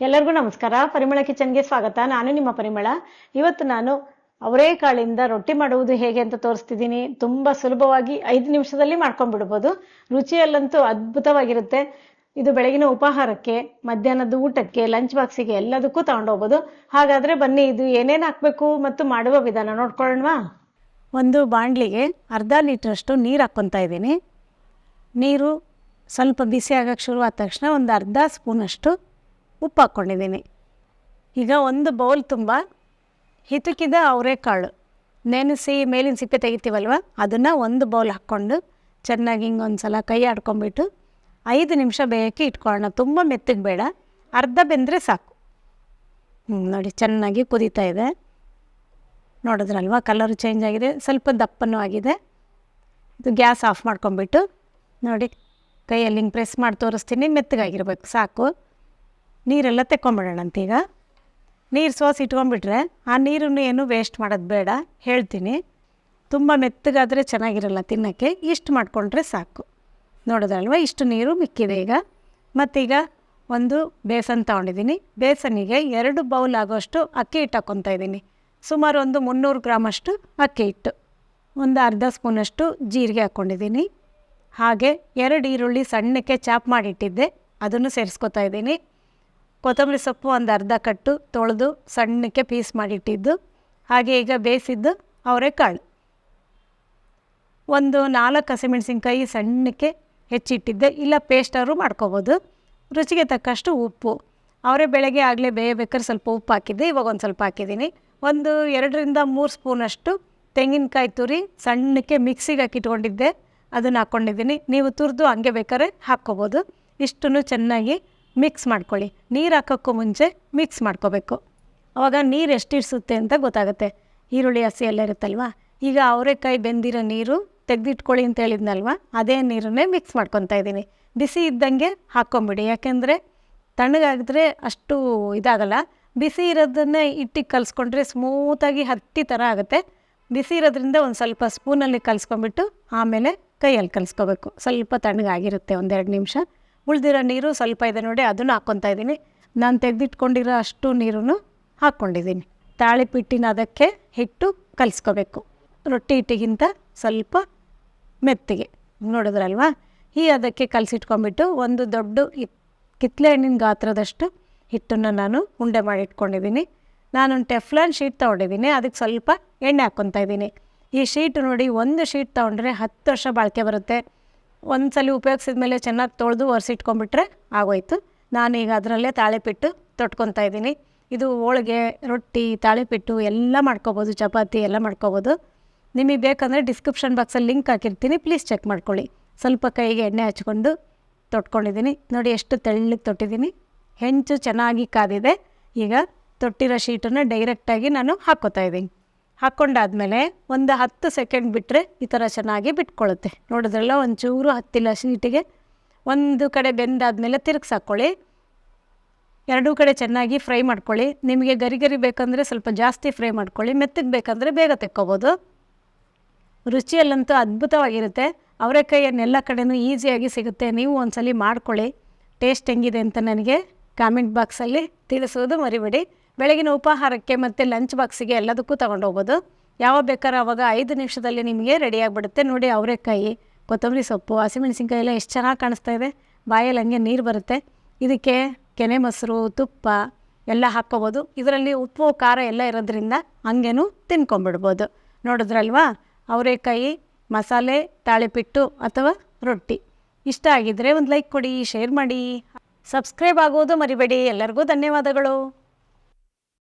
ಎಲ್ಲರಿಗೂ ನಮಸ್ಕಾರ. ಪರಿಮಳ ಕಿಚನ್ಗೆ ಸ್ವಾಗತ. ನಾನು ನಿಮ್ಮ ಪರಿಮಳ. ಇವತ್ತು ನಾನು ಅವರೇಕಾಳಿಂದ ರೊಟ್ಟಿ ಮಾಡುವುದು ಹೇಗೆ ಅಂತ ತೋರಿಸ್ತಿದ್ದೀನಿ. ತುಂಬ ಸುಲಭವಾಗಿ ಐದು ನಿಮಿಷದಲ್ಲಿ ಮಾಡ್ಕೊಂಡ್ಬಿಡ್ಬೋದು. ರುಚಿಯಲ್ಲಂತೂ ಅದ್ಭುತವಾಗಿರುತ್ತೆ. ಇದು ಬೆಳಗಿನ ಉಪಹಾರಕ್ಕೆ, ಮಧ್ಯಾಹ್ನದ ಊಟಕ್ಕೆ, ಲಂಚ್ ಬಾಕ್ಸಿಗೆ ಎಲ್ಲದಕ್ಕೂ ತಗೊಂಡೋಗ್ಬೋದು. ಹಾಗಾದರೆ ಬನ್ನಿ, ಇದು ಏನೇನು ಹಾಕಬೇಕು ಮತ್ತು ಮಾಡುವ ವಿಧಾನ ನೋಡ್ಕೊಳ್ಳೋಣವಾ ಒಂದು ಬಾಣಲಿಗೆ ಅರ್ಧ ಲೀಟ್ರಷ್ಟು ನೀರು ಹಾಕ್ಕೊತಾ ಇದ್ದೀನಿ. ನೀರು ಸ್ವಲ್ಪ ಬಿಸಿ ಆಗೋಕ್ಕೆ ಶುರು ಆದ ತಕ್ಷಣ ಒಂದು ಅರ್ಧ ಸ್ಪೂನಷ್ಟು ಉಪ್ಪು ಹಾಕ್ಕೊಂಡಿದ್ದೀನಿ ಈಗ ಒಂದು ಬೌಲ್ ತುಂಬ ಹಿತುಕಿದ ಅವರೆಕಾಳು. ನೆನೆಸಿ ಮೇಲಿನ ಸಿಪ್ಪೆ ತೆಗಿತೀವಲ್ವ? ಅದನ್ನು ಒಂದು ಬೌಲ್ ಹಾಕ್ಕೊಂಡು ಚೆನ್ನಾಗಿ ಹಿಂಗೆ ಒಂದು ಸಲ ಕೈ ಆಡ್ಕೊಂಬಿಟ್ಟು ಐದು ನಿಮಿಷ ಬೇಯಕ್ಕೆ ಇಟ್ಕೊಳ್ಳೋಣ. ತುಂಬ ಮೆತ್ತಗೆ ಬೇಡ. ಅರ್ಧ ಬೆಂದರೆ ಸಾಕು. ನೋಡಿ ಚೆನ್ನಾಗಿ ಕುದೀತಾ ಇದೆ. ನೋಡಿದ್ರಲ್ವ? ಕಲರು ಚೇಂಜ್ ಆಗಿದೆ. ಸ್ವಲ್ಪ ದಪ್ಪನೂ ಆಗಿದೆ. ಇದು ಗ್ಯಾಸ್ ಆಫ್ ಮಾಡ್ಕೊಂಬಿಟ್ಟು ನೋಡಿ ಕೈಯಲ್ಲಿ ಹಿಂಗೆ ಪ್ರೆಸ್ ಮಾಡಿ ತೋರಿಸ್ತೀನಿ. ಮೆತ್ತಗಾಗಿರ್ಬೇಕು. ಸಾಕು. ನೀರೆಲ್ಲ ತೆಕ್ಕೊಂಬಿಡೋಣಂತ ಈಗ ನೀರು ಸೋಸಿ ಇಟ್ಕೊಂಬಿಟ್ರೆ ಆ ನೀರನ್ನು ಏನು ವೇಸ್ಟ್ ಮಾಡೋದು ಬೇಡ, ಹೇಳ್ತೀನಿ. ತುಂಬ ಮೆತ್ತಗಾದರೆ ಚೆನ್ನಾಗಿರಲ್ಲ ತಿನ್ನೋಕ್ಕೆ, ಇಷ್ಟು ಮಾಡಿಕೊಂಡ್ರೆ ಸಾಕು. ನೋಡೋದಲ್ವ ಇಷ್ಟು ನೀರು ಮಿಕ್ಕಿದೆ ಈಗ. ಮತ್ತೀಗ ಒಂದು ಬೇಸನ್ ತೊಗೊಂಡಿದ್ದೀನಿ. ಬೇಸನಿಗೆ ಎರಡು ಬೌಲ್ ಆಗೋಷ್ಟು ಅಕ್ಕಿ ಹಿಟ್ಟು ಹಾಕ್ಕೊತಾ ಇದ್ದೀನಿ. ಸುಮಾರು ಒಂದು ಮುನ್ನೂರು ಗ್ರಾಮಷ್ಟು ಅಕ್ಕಿ ಹಿಟ್ಟು. ಒಂದು ಅರ್ಧ ಸ್ಪೂನಷ್ಟು ಜೀರಿಗೆ ಹಾಕ್ಕೊಂಡಿದ್ದೀನಿ. ಹಾಗೆ ಎರಡು ಈರುಳ್ಳಿ ಸಣ್ಣಕ್ಕೆ ಚಾಪ್ ಮಾಡಿಟ್ಟಿದ್ದೆ. ಅದನ್ನು ಸೇರಿಸ್ಕೊತಾ ಇದ್ದೀನಿ. ಕೊತ್ತಂಬರಿ ಸೊಪ್ಪು ಒಂದು ಅರ್ಧ ಕಟ್ಟು ತೊಳೆದು ಸಣ್ಣಕ್ಕೆ ಪೀಸ್ ಮಾಡಿಟ್ಟಿದ್ದು, ಹಾಗೆ ಈಗ ಬೇಯಿಸಿದ್ದು ಅವರೆಕಾಳು. ಒಂದು ನಾಲ್ಕು ಹಸಿಮೆಣಸಿನ್ಕಾಯಿ ಸಣ್ಣಕ್ಕೆ ಹೆಚ್ಚಿಟ್ಟಿದ್ದೆ, ಇಲ್ಲ ಪೇಸ್ಟಾದ್ರು ಮಾಡ್ಕೋಬೋದು. ರುಚಿಗೆ ತಕ್ಕಷ್ಟು ಉಪ್ಪು. ಅವರೇ ಬೆಳಗ್ಗೆ ಆಗಲೇ ಬೇಯಬೇಕಾದ್ರೆ ಸ್ವಲ್ಪ ಉಪ್ಪು ಹಾಕಿದ್ದೆ, ಇವಾಗ ಒಂದು ಸ್ವಲ್ಪ ಹಾಕಿದ್ದೀನಿ. ಒಂದು ಎರಡರಿಂದ ಮೂರು ಸ್ಪೂನಷ್ಟು ತೆಂಗಿನಕಾಯಿ ತುರಿ ಸಣ್ಣಕ್ಕೆ ಮಿಕ್ಸಿಗೆ ಹಾಕಿಟ್ಕೊಂಡಿದ್ದೆ, ಅದನ್ನು ಹಾಕ್ಕೊಂಡಿದ್ದೀನಿ. ನೀವು ತುರಿದು ಹಂಗೆ ಬೇಕಾದ್ರೆ ಹಾಕ್ಕೋಬೋದು. ಇಷ್ಟನ್ನು ಚೆನ್ನಾಗಿ ಮಿಕ್ಸ್ ಮಾಡ್ಕೊಳ್ಳಿ. ನೀರು ಹಾಕೋಕ್ಕೂ ಮುಂಚೆ ಮಿಕ್ಸ್ ಮಾಡ್ಕೋಬೇಕು. ಆವಾಗ ನೀರು ಎಷ್ಟು ಇಡಿಸುತ್ತೆ ಅಂತ ಗೊತ್ತಾಗುತ್ತೆ. ಈರುಳ್ಳಿ ಹಸಿ ಎಲ್ಲ ಇರುತ್ತಲ್ವ? ಈಗ ಅವರೆಕಾಯಿ ಬೆಂದಿರೋ ನೀರು ತೆಗೆದಿಟ್ಕೊಳ್ಳಿ ಅಂತ ಹೇಳಿದ್ನಲ್ವ? ಅದೇ ನೀರನ್ನೇ ಮಿಕ್ಸ್ ಮಾಡ್ಕೊತಾ ಇದ್ದೀನಿ. ಬಿಸಿ ಇದ್ದಂಗೆ ಹಾಕ್ಕೊಂಬಿಡಿ. ಯಾಕೆಂದರೆ ತಣ್ಣಗಾಗಿದ್ರೆ ಅಷ್ಟು ಇದಾಗಲ್ಲ. ಬಿಸಿ ಇರೋದನ್ನೇ ಇಟ್ಟಿಗೆ ಕಲಿಸ್ಕೊಂಡ್ರೆ ಸ್ಮೂತಾಗಿ ಹತ್ತಿ ಥರ ಆಗುತ್ತೆ. ಬಿಸಿ ಇರೋದ್ರಿಂದ ಒಂದು ಸ್ವಲ್ಪ ಸ್ಪೂನಲ್ಲಿ ಕಲಿಸ್ಕೊಂಬಿಟ್ಟು ಆಮೇಲೆ ಕೈಯಲ್ಲಿ ಕಲಿಸ್ಕೋಬೇಕು. ಸ್ವಲ್ಪ ತಣ್ಣಗಾಗಿರುತ್ತೆ ಒಂದೆರಡು ನಿಮಿಷ. ಉಳಿದಿರೋ ನೀರು ಸ್ವಲ್ಪ ಇದೆ ನೋಡಿ ಅದನ್ನು ಹಾಕ್ಕೊತಾ ಇದ್ದೀನಿ. ನಾನು ತೆಗೆದಿಟ್ಕೊಂಡಿರೋ ಅಷ್ಟು ನೀರನ್ನು ಹಾಕ್ಕೊಂಡಿದ್ದೀನಿ. ತಾಳಿಪಿಟ್ಟಿನ ಅದಕ್ಕೆ ಹಿಟ್ಟು ಕಲಿಸ್ಕೋಬೇಕು. ರೊಟ್ಟಿ ಹಿಟ್ಟಿಗಿಂತ ಸ್ವಲ್ಪ ಮೆತ್ತಿಗೆ. ನೋಡಿದ್ರಲ್ವಾ? ಈ ಅದಕ್ಕೆ ಕಲಸಿಟ್ಕೊಂಡ್ಬಿಟ್ಟು ಒಂದು ದೊಡ್ಡ ಕಿತ್ಲೆ ಹಣ್ಣಿನ ಗಾತ್ರದಷ್ಟು ಹಿಟ್ಟನ್ನು ನಾನು ಉಂಡೆ ಮಾಡಿ ಇಟ್ಕೊಂಡಿದ್ದೀನಿ ನಾನೊಂದು ಟೆಫ್ಲಾನ್ ಶೀಟ್ ತೊಗೊಂಡಿದ್ದೀನಿ. ಅದಕ್ಕೆ ಸ್ವಲ್ಪ ಎಣ್ಣೆ ಹಾಕ್ಕೊತಾ ಇದ್ದೀನಿ. ಈ ಶೀಟ್ ನೋಡಿ ಒಂದು ಶೀಟ್ ತೊಗೊಂಡ್ರೆ ಹತ್ತು ವರ್ಷ ಬಾಳಿಕೆ ಬರುತ್ತೆ. ಒಂದು ಸಲ ಉಪಯೋಗಿಸಿದ ಮೇಲೆ ಚೆನ್ನಾಗಿ ತೊಳೆದು ಒರೆಸಿಟ್ಕೊಂಡ್ಬಿಟ್ರೆ ಆಗೋಯ್ತು. ನಾನೀಗ ಅದರಲ್ಲೇ ತಾಳೆಪಿಟ್ಟು ತೊಟ್ಕೊತಾ ಇದ್ದೀನಿ. ಇದು ಹೋಳಿಗೆ, ರೊಟ್ಟಿ, ತಾಳೆಪಿಟ್ಟು ಎಲ್ಲ ಮಾಡ್ಕೊಬೋದು, ಚಪಾತಿ ಎಲ್ಲ ಮಾಡ್ಕೊಬೋದು. ನಿಮಗೆ ಬೇಕಂದರೆ ಡಿಸ್ಕ್ರಿಪ್ಷನ್ ಬಾಕ್ಸಲ್ಲಿ ಲಿಂಕ್ ಹಾಕಿರ್ತೀನಿ. ಪ್ಲೀಸ್ ಚೆಕ್ ಮಾಡ್ಕೊಳ್ಳಿ. ಸ್ವಲ್ಪ ಕೈಗೆ ಎಣ್ಣೆ ಹಚ್ಕೊಂಡು ತೊಟ್ಕೊಂಡಿದ್ದೀನಿ. ನೋಡಿ ಎಷ್ಟು ತೆಳ್ಳಗೆ ತೊಟ್ಟಿದ್ದೀನಿ. ಹೆಂಚು ಚೆನ್ನಾಗಿ ಕಾದಿದೆ. ಈಗ ತೊಟ್ಟಿರೋ ಶೀಟನ್ನು ಡೈರೆಕ್ಟಾಗಿ ನಾನು ಹಾಕ್ಕೋತಾ ಇದ್ದೀನಿ. ಹಾಕ್ಕೊಂಡಾದ್ಮೇಲೆ ಒಂದು ಹತ್ತು ಸೆಕೆಂಡ್ ಬಿಟ್ಟರೆ ಈ ಥರ ಚೆನ್ನಾಗಿ ಬಿಟ್ಕೊಳ್ಳುತ್ತೆ ನೋಡಿದ್ರಲ್ಲ ಒಂಚೂರು ಹತ್ತಿಲ್ಲ ಶೀಟಿಗೆ. ಒಂದು ಕಡೆ ಬೆಂದಾದಮೇಲೆ ತಿರುಗ್ಸಿ ಹಾಕ್ಕೊಳ್ಳಿ ಎರಡೂ ಕಡೆ ಚೆನ್ನಾಗಿ ಫ್ರೈ ಮಾಡ್ಕೊಳ್ಳಿ. ನಿಮಗೆ ಗರಿ ಗರಿ ಬೇಕಂದರೆ ಸ್ವಲ್ಪ ಜಾಸ್ತಿ ಫ್ರೈ ಮಾಡ್ಕೊಳ್ಳಿ. ಮೆತ್ತಗೆ ಬೇಕಂದರೆ ಬೇಗ ತೆಕ್ಕೋಬೋದು. ರುಚಿಯಲ್ಲಂತೂ ಅದ್ಭುತವಾಗಿರುತ್ತೆ. ಅವರೆಕಾಯಿಯನ್ನೆಲ್ಲ ಕಡೆಯೂ ಈಸಿಯಾಗಿ ಸಿಗುತ್ತೆ. ನೀವು ಒಂದ್ಸಲಿ ಮಾಡ್ಕೊಳ್ಳಿ. ಟೇಸ್ಟ್ ಹೆಂಗಿದೆ ಅಂತ ನನಗೆ ಕಾಮೆಂಟ್ ಬಾಕ್ಸಲ್ಲಿ ತಿಳಿಸೋದು ಮರಿಬೇಡಿ. ಬೆಳಗಿನ ಉಪಹಾರಕ್ಕೆ ಮತ್ತು ಲಂಚ್ ಬಾಕ್ಸಿಗೆ ಎಲ್ಲದಕ್ಕೂ ತೊಗೊಂಡೋಗ್ಬೋದು ಯಾವಾಗ ಬೇಕಾದ್ರೆ ಅವಾಗ ಐದು ನಿಮಿಷದಲ್ಲಿ ನಿಮಗೆ ರೆಡಿಯಾಗಿಬಿಡುತ್ತೆ ನೋಡಿ ಅವರೆಕಾಯಿ ಕೊತ್ತಂಬರಿ ಸೊಪ್ಪು, ಹಸಿಮೆಣಸಿನ್ಕಾಯಿ ಎಲ್ಲ ಎಷ್ಟು ಚೆನ್ನಾಗಿ ಕಾಣಿಸ್ತಾ ಇದೆ. ಬಾಯಲ್ಲಿ ಹಂಗೆ ನೀರು ಬರುತ್ತೆ. ಇದಕ್ಕೆ ಕೆನೆ ಮೊಸರು, ತುಪ್ಪ ಎಲ್ಲ ಹಾಕ್ಕೋಬೋದು. ಇದರಲ್ಲಿ ಉಪ್ಪು, ಖಾರ ಎಲ್ಲ ಇರೋದ್ರಿಂದ ಹಂಗೇನು ತಿನ್ಕೊಂಬಿಡ್ಬೋದು ನೋಡಿದ್ರಲ್ವಾ? ಅವರೆಕಾಯಿ ಮಸಾಲೆ, ತಾಳೆಪಿಟ್ಟು ಅಥವಾ ರೊಟ್ಟಿ. ಇಷ್ಟ ಆಗಿದ್ದರೆ ಒಂದು ಲೈಕ್ ಕೊಡಿ ಶೇರ್ ಮಾಡಿ. ಸಬ್ಸ್ಕ್ರೈಬ್ ಆಗೋದು ಮರಿಬೇಡಿ. ಎಲ್ಲರಿಗೂ ಧನ್ಯವಾದಗಳು.